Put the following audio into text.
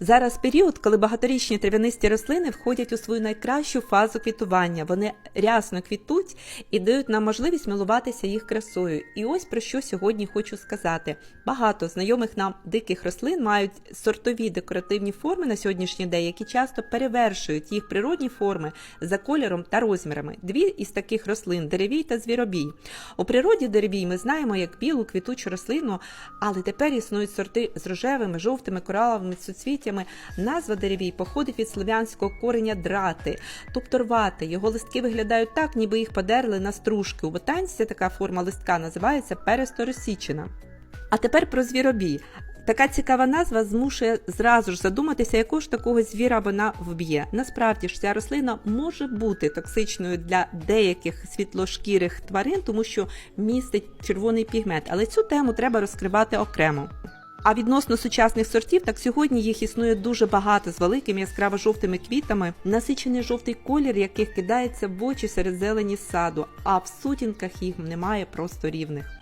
Зараз період, коли багаторічні трав'янисті рослини входять у свою найкращу фазу квітування. Вони рясно квітуть і дають нам можливість милуватися їх красою. І ось про що сьогодні хочу сказати. Багато знайомих нам диких рослин мають сортові декоративні форми на сьогоднішній день, які часто перевершують їх природні форми за кольором та розмірами. Дві із таких рослин деревій та звіробій. У природі деревій ми знаємо як білу квітучу рослину, але тепер існують сорти з рожевими, жовтими, кораловими суцвіттями. Назва деревій походить від слов'янського кореня драти, тобто рвати. Його листки виглядають так, ніби їх подерли на стружки. У ботаніці така форма листка називається пересторосічена. А тепер про звіробій. Така цікава назва змушує зразу ж задуматися, якого ж такого звіра вона вб'є. Насправді ж ця рослина може бути токсичною для деяких світлошкірих тварин, тому що містить червоний пігмент, але цю тему треба розкривати окремо. А відносно сучасних сортів, так сьогодні їх існує дуже багато з великими яскраво-жовтими квітами, насичений жовтий колір, яких кидається в очі серед зелені саду, а в сутінках їх немає просто рівних.